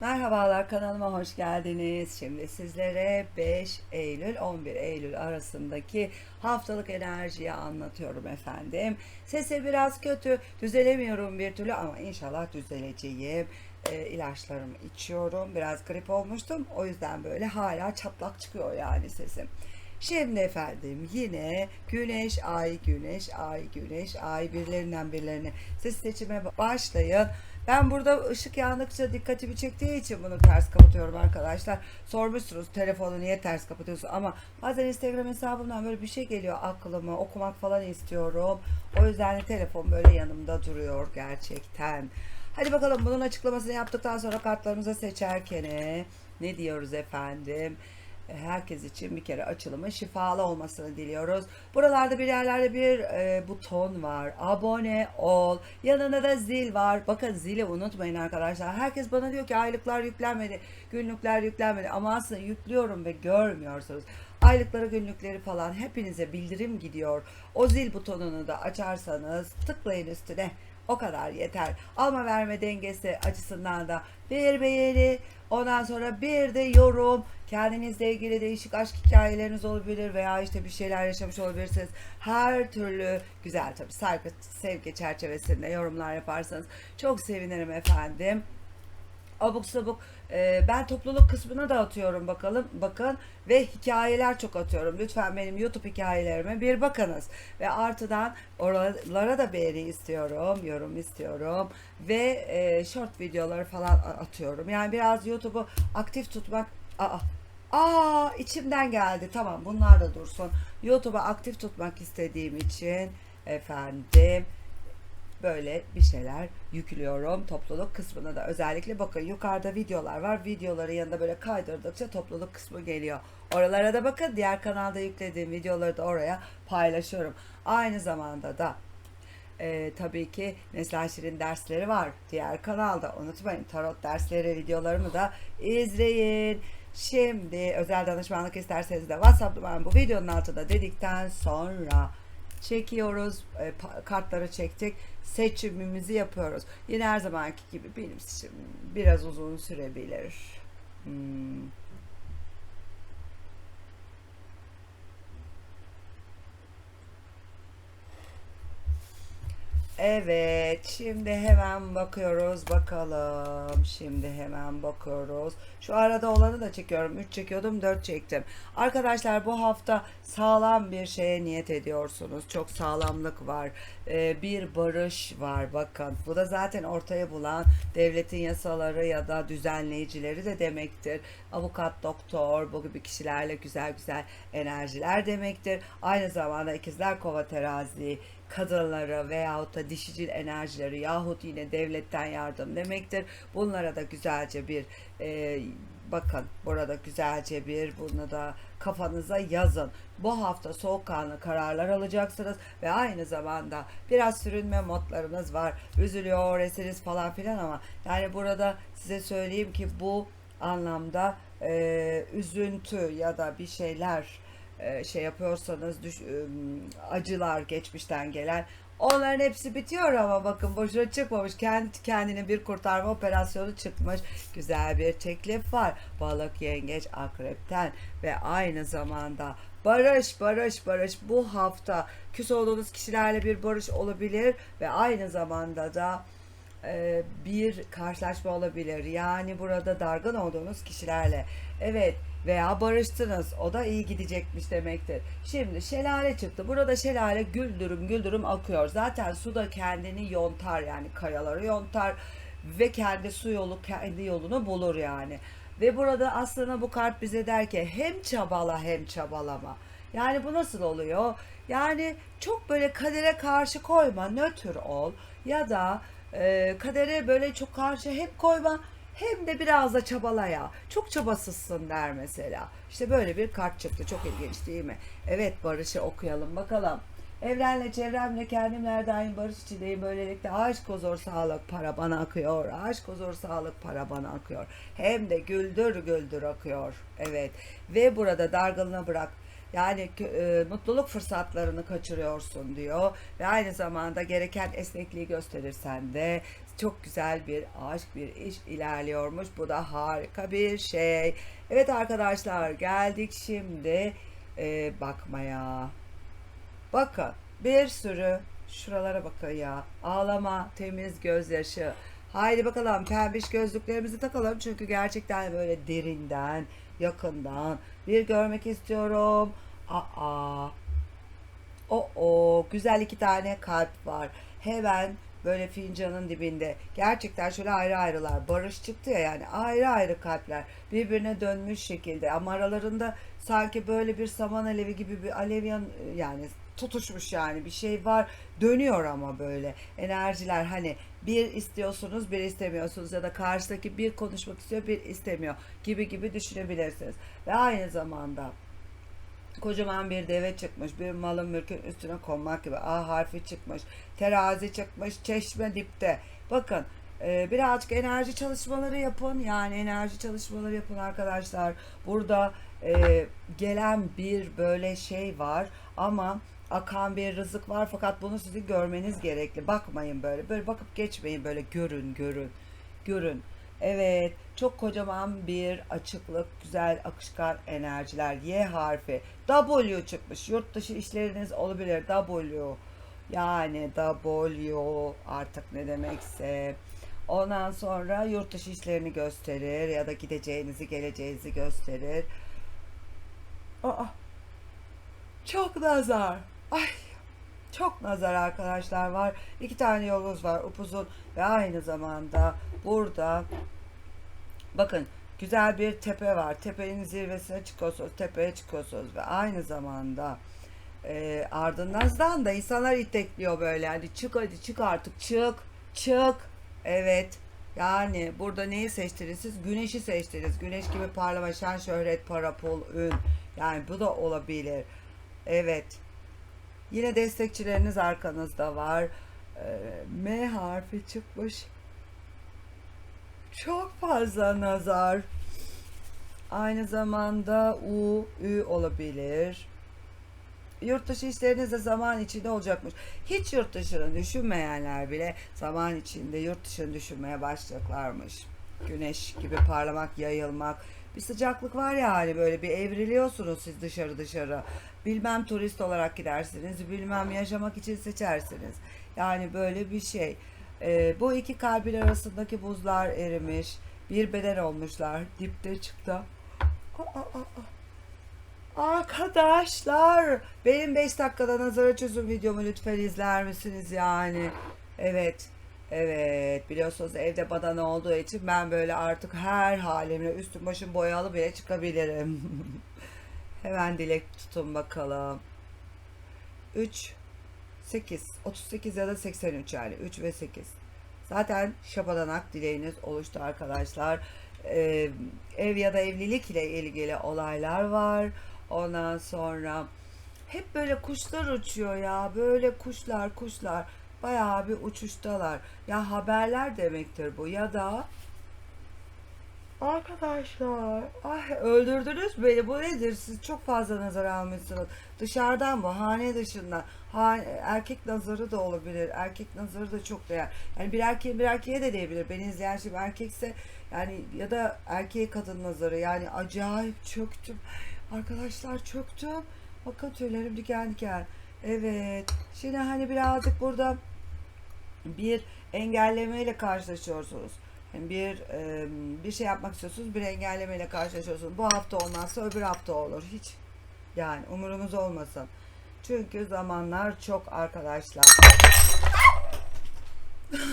Merhabalar kanalıma hoş geldiniz. Şimdi sizlere 5 Eylül 11 Eylül arasındaki haftalık enerjiyi anlatıyorum efendim. Sesi biraz kötü, düzelemiyorum bir türlü ama inşallah düzeleceğim. E, ilaçlarımı içiyorum. Biraz grip olmuştum. O yüzden böyle hala çatlak çıkıyor yani sesim. Şimdi efendim yine güneş, ay, güneş, ay, güneş, ay birilerinden birilerine siz seçime başlayın. Ben burada ışık yandıkça dikkatimi çektiği için bunu ters kapatıyorum arkadaşlar. Sormuşsunuz telefonu niye ters kapatıyorsun ama bazen Instagram hesabımdan böyle bir şey geliyor aklıma okumak falan istiyorum. O yüzden de telefon böyle yanımda duruyor gerçekten. Hadi bakalım bunun açıklamasını yaptıktan sonra kartlarımıza seçerken ne diyoruz efendim? Herkes için bir kere açılımın şifalı olmasını diliyoruz. Buralarda bir yerlerde bir e, buton var. Abone ol. Yanında da zil var. Bakın zili unutmayın arkadaşlar. Herkes bana diyor ki aylıklar yüklenmedi, günlükler yüklenmedi. Ama aslında yüklüyorum ve görmüyorsunuz. Aylıkları, günlükleri falan hepinize bildirim gidiyor. O zil butonunu da açarsanız tıklayın üstüne. O kadar yeter. Alma verme dengesi açısından da bir beğeni, ondan sonra bir de yorum. Kendinizle ilgili değişik aşk hikayeleriniz olabilir veya işte bir şeyler yaşamış olabilirsiniz. Her türlü güzel tabii saygı, sevgi çerçevesinde yorumlar yaparsanız çok sevinirim efendim abuk sabuk e, ben topluluk kısmına da atıyorum bakalım bakın. Ve hikayeler çok atıyorum. Lütfen benim youtube hikayelerime bir bakınız. Ve artıdan oralara da beğeni istiyorum yorum istiyorum. Ve e, short videoları falan atıyorum. Yani biraz youtube'u aktif tutmak aa Aa içimden geldi. Tamam bunlar da dursun. YouTube'u aktif tutmak istediğim için efendim böyle bir şeyler yüklüyorum topluluk kısmına da. Özellikle bakın yukarıda videolar var. Videoları yanında böyle kaydırdıkça topluluk kısmı geliyor. Oralara da bakın. Diğer kanalda yüklediğim videoları da oraya paylaşıyorum. Aynı zamanda da e, tabii ki Neslihan Şirin dersleri var diğer kanalda. Unutmayın tarot dersleri videolarımı da izleyin. Şimdi özel danışmanlık isterseniz de WhatsApp numaram bu videonun altında dedikten sonra çekiyoruz. E, kartları çektik. Seçimimizi yapıyoruz. Yine her zamanki gibi benim seçimim biraz uzun sürebilir. Hmm. Evet, şimdi hemen bakıyoruz bakalım. Şimdi hemen bakıyoruz. Şu arada olanı da çekiyorum. 3 çekiyordum, 4 çektim. Arkadaşlar bu hafta sağlam bir şeye niyet ediyorsunuz. Çok sağlamlık var. Ee, bir barış var bakın. Bu da zaten ortaya bulan devletin yasaları ya da düzenleyicileri de demektir. Avukat, doktor, bu gibi kişilerle güzel güzel enerjiler demektir. Aynı zamanda ikizler kova terazi kadınları veyahut da dişicil enerjileri yahut yine devletten yardım demektir. Bunlara da güzelce bir e, bakın burada güzelce bir bunu da kafanıza yazın. Bu hafta soğukkanlı kararlar alacaksınız ve aynı zamanda biraz sürünme modlarınız var. Üzülüyor, resiniz falan filan ama yani burada size söyleyeyim ki bu anlamda e, üzüntü ya da bir şeyler şey yapıyorsanız düş, acılar geçmişten gelen onların hepsi bitiyor ama bakın boşuna çıkmamış. Kendi kendine bir kurtarma operasyonu çıkmış. Güzel bir teklif var. Balık, yengeç, akrepten ve aynı zamanda barış, barış, barış bu hafta küs olduğunuz kişilerle bir barış olabilir ve aynı zamanda da e, bir karşılaşma olabilir. Yani burada dargın olduğunuz kişilerle. Evet veya barıştınız. O da iyi gidecekmiş demektir. Şimdi şelale çıktı. Burada şelale güldürüm güldürüm akıyor. Zaten su da kendini yontar yani kayaları yontar ve kendi su yolu kendi yolunu bulur yani. Ve burada aslında bu kart bize der ki hem çabala hem çabalama. Yani bu nasıl oluyor? Yani çok böyle kadere karşı koyma, nötr ol ya da e, kadere böyle çok karşı hep koyma hem de biraz da çabala ya. Çok çabasızsın der mesela. İşte böyle bir kart çıktı. Çok ilginç değil mi? Evet Barış'ı okuyalım bakalım. Evrenle çevremle kendimle her daim barış içindeyim. Böylelikle aşk huzur sağlık para bana akıyor. Aşk huzur sağlık para bana akıyor. Hem de güldür güldür akıyor. Evet. Ve burada dargınlığı bırak. Yani e, mutluluk fırsatlarını kaçırıyorsun diyor ve aynı zamanda gereken esnekliği gösterirsen de çok güzel bir aşk, bir iş ilerliyormuş. Bu da harika bir şey. Evet arkadaşlar geldik şimdi e, bakmaya. Bakın bir sürü şuralara bakın ya. Ağlama, temiz gözyaşı. Haydi bakalım pembiş gözlüklerimizi takalım çünkü gerçekten böyle derinden, yakından bir görmek istiyorum. Aa. O o güzel iki tane kalp var. Hemen böyle fincanın dibinde. Gerçekten şöyle ayrı ayrılar. Barış çıktı ya yani ayrı ayrı kalpler. Birbirine dönmüş şekilde ama aralarında sanki böyle bir saman alevi gibi bir alev yan yani tutuşmuş yani bir şey var. Dönüyor ama böyle enerjiler hani bir istiyorsunuz bir istemiyorsunuz ya da karşıdaki bir konuşmak istiyor bir istemiyor gibi gibi düşünebilirsiniz. Ve aynı zamanda Kocaman bir deve çıkmış, bir malın mülkün üstüne konmak gibi. A harfi çıkmış, terazi çıkmış, çeşme dipte. Bakın e, birazcık enerji çalışmaları yapın. Yani enerji çalışmaları yapın arkadaşlar. Burada e, gelen bir böyle şey var ama akan bir rızık var fakat bunu sizin görmeniz gerekli. Bakmayın böyle. Böyle bakıp geçmeyin böyle görün görün. Görün. Evet, çok kocaman bir açıklık, güzel akışkan enerjiler. Y harfi. W çıkmış. Yurt dışı işleriniz olabilir. W. Yani W artık ne demekse. Ondan sonra yurt dışı işlerini gösterir ya da gideceğinizi, geleceğinizi gösterir. Aa, çok nazar. Ay, çok nazar arkadaşlar var. İki tane yolunuz var upuzun ve aynı zamanda burada bakın güzel bir tepe var. Tepenin zirvesine çıkıyorsunuz, tepeye çıkıyorsunuz ve aynı zamanda e, ardınızdan da insanlar itekliyor böyle. Hadi çık hadi çık artık çık çık. Evet. Yani burada neyi seçtiniz siz? Güneşi seçtiniz. Güneş gibi parlama, şan, şöhret, para, pul, ün. Yani bu da olabilir. Evet. Yine destekçileriniz arkanızda var. Ee, M harfi çıkmış. Çok fazla nazar. Aynı zamanda U, Ü olabilir. Yurt dışı işleriniz de zaman içinde olacakmış. Hiç yurt dışını düşünmeyenler bile zaman içinde yurt dışını düşünmeye başlayacaklarmış. Güneş gibi parlamak, yayılmak. Bir sıcaklık var ya hani böyle bir evriliyorsunuz siz dışarı dışarı. Bilmem turist olarak gidersiniz, bilmem yaşamak için seçersiniz. Yani böyle bir şey. Ee, bu iki kalbin arasındaki buzlar erimiş. Bir beden olmuşlar. Dipte çıktı. Aa, aa, aa. Arkadaşlar benim 5 dakikada nazara çözüm videomu lütfen izler misiniz yani? Evet. Evet biliyorsunuz evde badana olduğu için ben böyle artık her halimle üstüm başım boyalı bile çıkabilirim. Hemen dilek tutun bakalım. 3 8 38 ya da 83 yani 3 ve 8. Zaten şapadanak dileğiniz oluştu arkadaşlar. Ee, ev ya da evlilik ile ilgili olaylar var. Ondan sonra hep böyle kuşlar uçuyor ya. Böyle kuşlar kuşlar bayağı bir uçuştalar. Ya haberler demektir bu ya da Arkadaşlar, ay öldürdünüz beni. Bu nedir? Siz çok fazla nazar almışsınız. Dışarıdan bu, hane dışından. Ha, erkek nazarı da olabilir. Erkek nazarı da çok değer. Yani bir erkeğe bir erkeğe de diyebilir. Beni izleyen şimdi erkekse yani ya da erkeğe kadın nazarı. Yani acayip çöktüm. Arkadaşlar çöktüm. Bakın tüylerim diken diken. Evet. Şimdi hani birazcık burada bir engellemeyle karşılaşıyorsunuz. Bir e, bir şey yapmak istiyorsunuz, bir engellemeyle karşılaşıyorsunuz. Bu hafta olmazsa öbür hafta olur. Hiç yani umurumuz olmasın. Çünkü zamanlar çok arkadaşlar.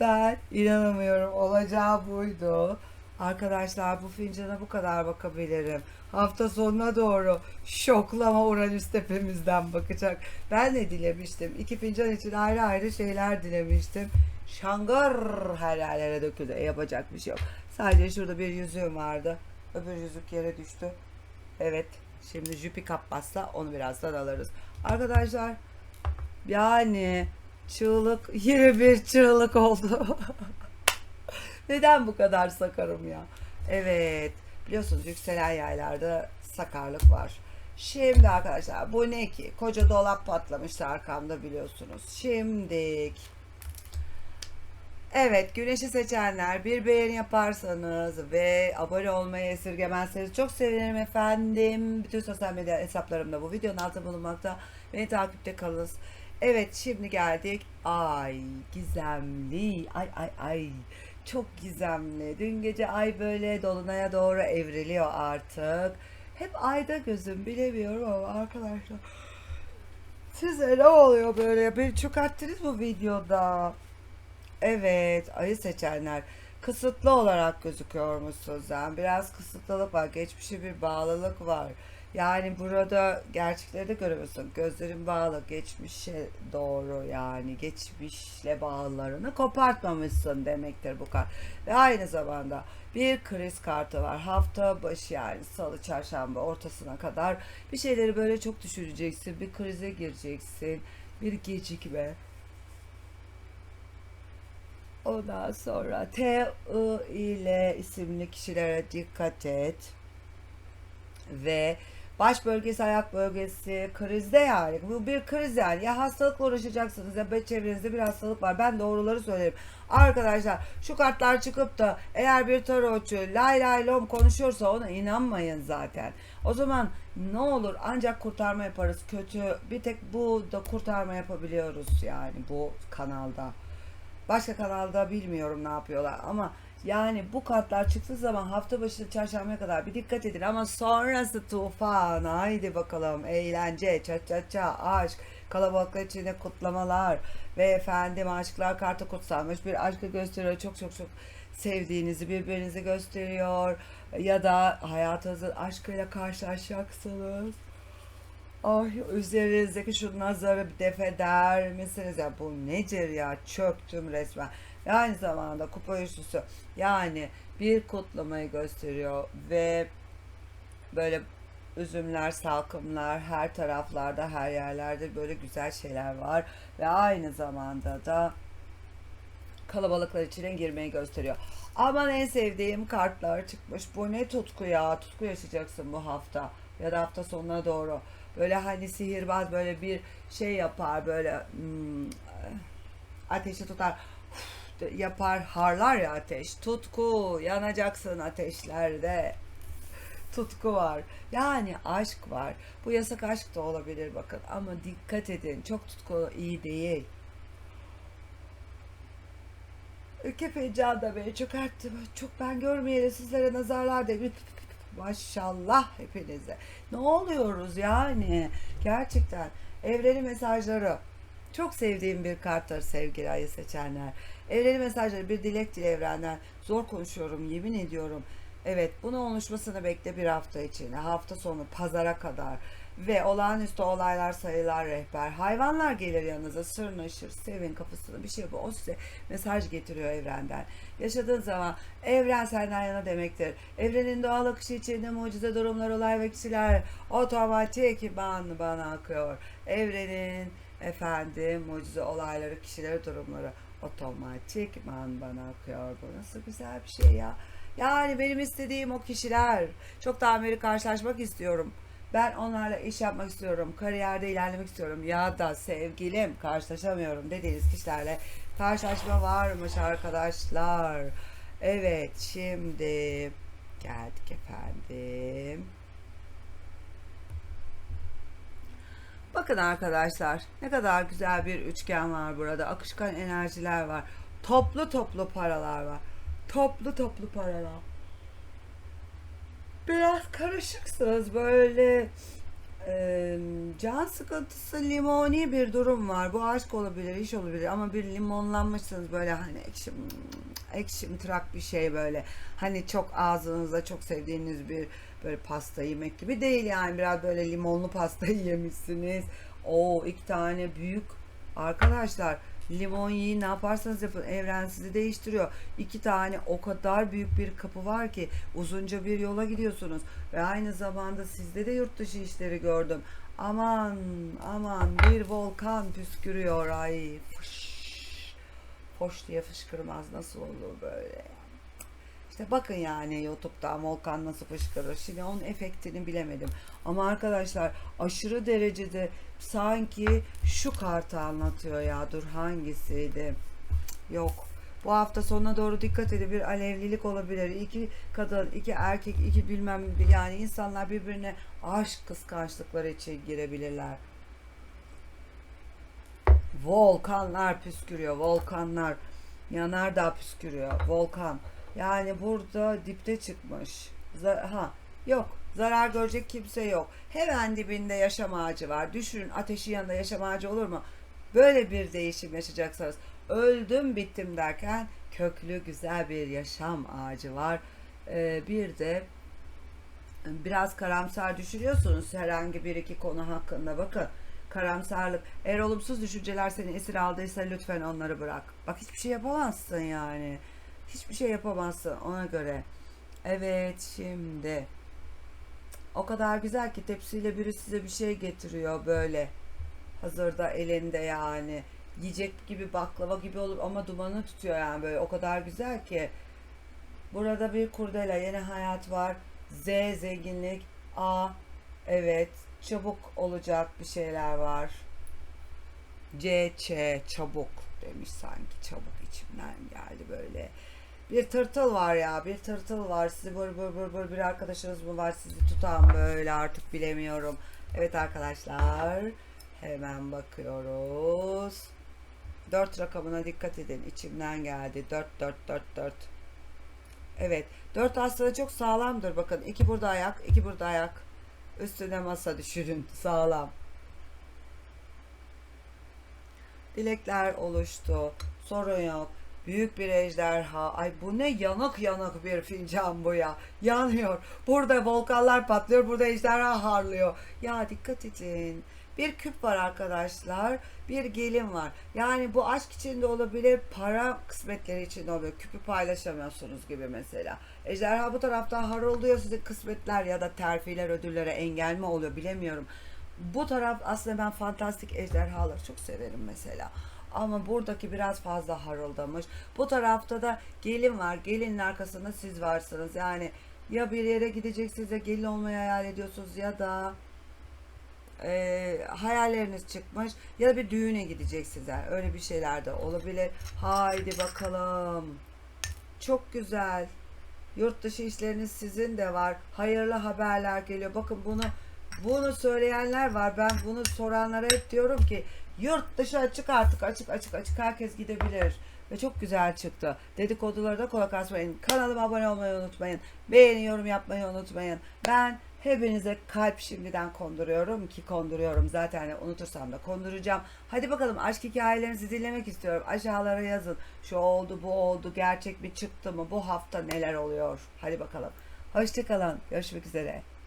ben inanamıyorum. Olacağı buydu. Arkadaşlar bu fincana bu kadar bakabilirim. Hafta sonuna doğru şoklama Uranüs tepemizden bakacak. Ben de dilemiştim. İki fincan için ayrı ayrı şeyler dilemiştim. Şangar her yerlere döküldü. E, yapacak bir şey yok. Sadece şurada bir yüzüğüm vardı. Öbür yüzük yere düştü. Evet. Şimdi jüpi kapmazsa onu birazdan alırız. Arkadaşlar yani çığlık yine bir çığlık oldu. Neden bu kadar sakarım ya? Evet. Biliyorsunuz yükselen yaylarda sakarlık var. Şimdi arkadaşlar bu ne ki? Koca dolap patlamıştı arkamda biliyorsunuz. Şimdi Evet güneşi seçenler bir beğeni yaparsanız ve abone olmayı esirgemezseniz çok sevinirim efendim. Bütün sosyal medya hesaplarımda bu videonun altında bulunmakta. Beni takipte kalınız. Evet şimdi geldik. Ay gizemli. Ay ay ay. Çok gizemli. Dün gece ay böyle dolunaya doğru evriliyor artık. Hep ayda gözüm bilemiyorum ama arkadaşlar. Size ne oluyor böyle? Beni çok attınız bu videoda. Evet, ayı seçenler kısıtlı olarak gözüküyormuşsunuz. Yani biraz kısıtlılık var, geçmişe bir bağlılık var. Yani burada gerçekleri de görüyorsun. Gözlerin bağlı, geçmişe doğru yani geçmişle bağlarını kopartmamışsın demektir bu kart. Ve aynı zamanda bir kriz kartı var. Hafta başı yani salı, çarşamba ortasına kadar bir şeyleri böyle çok düşüneceksin. Bir krize gireceksin. Bir gecikme. Ondan sonra T, I ile isimli kişilere dikkat et. Ve baş bölgesi, ayak bölgesi krizde yani. Bu bir kriz yani. Ya hastalıkla uğraşacaksınız ya da çevrenizde bir hastalık var. Ben doğruları söylerim. Arkadaşlar şu kartlar çıkıp da eğer bir tarotçu lay lay lom konuşuyorsa ona inanmayın zaten. O zaman ne olur ancak kurtarma yaparız. Kötü bir tek bu da kurtarma yapabiliyoruz yani bu kanalda. Başka kanalda bilmiyorum ne yapıyorlar ama yani bu kartlar çıktığı zaman hafta başı çarşambaya kadar bir dikkat edin. Ama sonrası tufan. Haydi bakalım. Eğlence ça ça ça aşk kalabalıklar içinde kutlamalar ve efendim aşklar kartı kutsanmış bir aşkı gösteriyor. Çok çok çok sevdiğinizi birbirinizi gösteriyor. Ya da hayatınızın aşkıyla karşılaşacaksınız. Ay üzerinizdeki şu nazarı def eder misiniz? Ya bu nedir ya? Çöktüm resmen ve aynı zamanda kupa üçlüsü yani bir kutlamayı gösteriyor ve böyle üzümler salkımlar her taraflarda her yerlerde böyle güzel şeyler var ve aynı zamanda da kalabalıklar içine girmeyi gösteriyor. Aman en sevdiğim kartlar çıkmış. Bu ne tutku ya. Tutku yaşayacaksın bu hafta. Ya da hafta sonuna doğru. Böyle hani sihirbaz böyle bir şey yapar böyle hmm, ateşi tutar yapar harlar ya ateş. Tutku yanacaksın ateşlerde. Tutku var. Yani aşk var. Bu yasak aşk da olabilir bakın ama dikkat edin. Çok tutku iyi değil. Ülke fecada da beni çok arttı. Çok ben görmeyeli sizlere nazarlar değil. Maşallah hepinize. Ne oluyoruz yani? Gerçekten evreni mesajları. Çok sevdiğim bir karttır sevgili ayı seçenler. Evreni mesajları bir dilek dile evrenden. Zor konuşuyorum yemin ediyorum. Evet bunu oluşmasını bekle bir hafta içinde. Hafta sonu pazara kadar. Ve olağanüstü olaylar sayılar rehber. Hayvanlar gelir yanınıza sırnaşır. Sevin kapısını bir şey bu. O size mesaj getiriyor evrenden. Yaşadığın zaman evren senden yana demektir. Evrenin doğal akışı içinde mucize durumlar, olay ve kişiler otomatik bana, bana akıyor. Evrenin efendim mucize olayları, kişileri, durumları otomatik man bana akıyor. Bu nasıl güzel bir şey ya. Yani benim istediğim o kişiler. Çok daha beri karşılaşmak istiyorum. Ben onlarla iş yapmak istiyorum, kariyerde ilerlemek istiyorum ya da sevgilim karşılaşamıyorum dediğiniz kişilerle karşılaşma varmış arkadaşlar. Evet şimdi geldik efendim. Bakın arkadaşlar ne kadar güzel bir üçgen var burada. Akışkan enerjiler var. Toplu toplu paralar var. Toplu toplu paralar biraz karışıksınız böyle e, can sıkıntısı limoni bir durum var. Bu aşk olabilir, iş olabilir ama bir limonlanmışsınız böyle hani ekşi, ekşi mıtrak bir şey böyle. Hani çok ağzınızda çok sevdiğiniz bir böyle pasta yemek gibi değil yani. Biraz böyle limonlu pasta yemişsiniz. O iki tane büyük. Arkadaşlar limon yiyin ne yaparsanız yapın. Evren sizi değiştiriyor. İki tane o kadar büyük bir kapı var ki uzunca bir yola gidiyorsunuz. Ve aynı zamanda sizde de yurt dışı işleri gördüm. Aman aman bir volkan püskürüyor. Ay fış, hoş diye fışkırmaz. Nasıl olur böyle İşte bakın yani YouTube'da volkan nasıl fışkırır. Şimdi onun efektini bilemedim. Ama arkadaşlar aşırı derecede sanki şu kartı anlatıyor ya. Dur hangisiydi? Yok. Bu hafta sonuna doğru dikkat edin bir alevlilik olabilir. İki kadın, iki erkek, iki bilmem yani insanlar birbirine aşk kıskançlıkları için girebilirler. Volkanlar püskürüyor. Volkanlar. Yanardağ püskürüyor. Volkan. Yani burada dipte çıkmış. Za- ha yok. Zarar görecek kimse yok. Hemen dibinde yaşam ağacı var. Düşünün ateşin yanında yaşam ağacı olur mu? Böyle bir değişim yaşayacaksınız. Öldüm bittim derken köklü güzel bir yaşam ağacı var. Ee, bir de biraz karamsar düşünüyorsunuz herhangi bir iki konu hakkında bakın karamsarlık eğer olumsuz düşünceler seni esir aldıysa lütfen onları bırak bak hiçbir şey yapamazsın yani hiçbir şey yapamazsın ona göre evet şimdi o kadar güzel ki tepsiyle biri size bir şey getiriyor böyle hazırda elinde yani yiyecek gibi baklava gibi olur ama dumanı tutuyor yani böyle o kadar güzel ki Burada bir kurdela yeni hayat var. Z zenginlik. A evet çabuk olacak bir şeyler var. C Ç çabuk demiş sanki çabuk içimden geldi böyle. Bir tırtıl var ya bir tırtıl var sizi bır bır bır bır bir arkadaşınız mı var sizi tutan böyle artık bilemiyorum. Evet arkadaşlar hemen bakıyoruz. 4 rakamına dikkat edin içimden geldi 4 4 4 4 Evet. Dört aslında çok sağlamdır. Bakın iki burada ayak, iki burada ayak. Üstüne masa düşürün. Sağlam. Dilekler oluştu. Sorun yok. Büyük bir ejderha. Ay bu ne yanık yanık bir fincan bu ya. Yanıyor. Burada volkanlar patlıyor. Burada ejderha harlıyor. Ya dikkat edin. Bir küp var arkadaşlar. Bir gelin var. Yani bu aşk içinde olabilir. Para kısmetleri içinde olabilir. Küpü paylaşamıyorsunuz gibi mesela. Ejderha bu tarafta haroluyor. Sizin kısmetler ya da terfiler ödüllere engel mi oluyor bilemiyorum. Bu taraf aslında ben fantastik ejderhaları çok severim mesela. Ama buradaki biraz fazla harıldamış. Bu tarafta da gelin var. Gelinin arkasında siz varsınız. Yani ya bir yere gideceksiniz ya gelin olmayı hayal ediyorsunuz ya da e, hayalleriniz çıkmış ya da bir düğüne gideceksiniz. Yani öyle bir şeyler de olabilir. Haydi bakalım. Çok güzel. Yurt dışı işleriniz sizin de var. Hayırlı haberler geliyor. Bakın bunu bunu söyleyenler var. Ben bunu soranlara hep diyorum ki yurt dışı açık artık açık açık açık herkes gidebilir. Ve çok güzel çıktı. Dedikoduları da kulak asmayın. Kanalıma abone olmayı unutmayın. Beğeni yorum yapmayı unutmayın. Ben hepinize kalp şimdiden konduruyorum ki konduruyorum. Zaten unutursam da konduracağım. Hadi bakalım aşk hikayelerinizi dinlemek istiyorum. Aşağılara yazın. Şu oldu bu oldu. Gerçek mi çıktı mı? Bu hafta neler oluyor? Hadi bakalım. Hoşçakalın. Görüşmek üzere.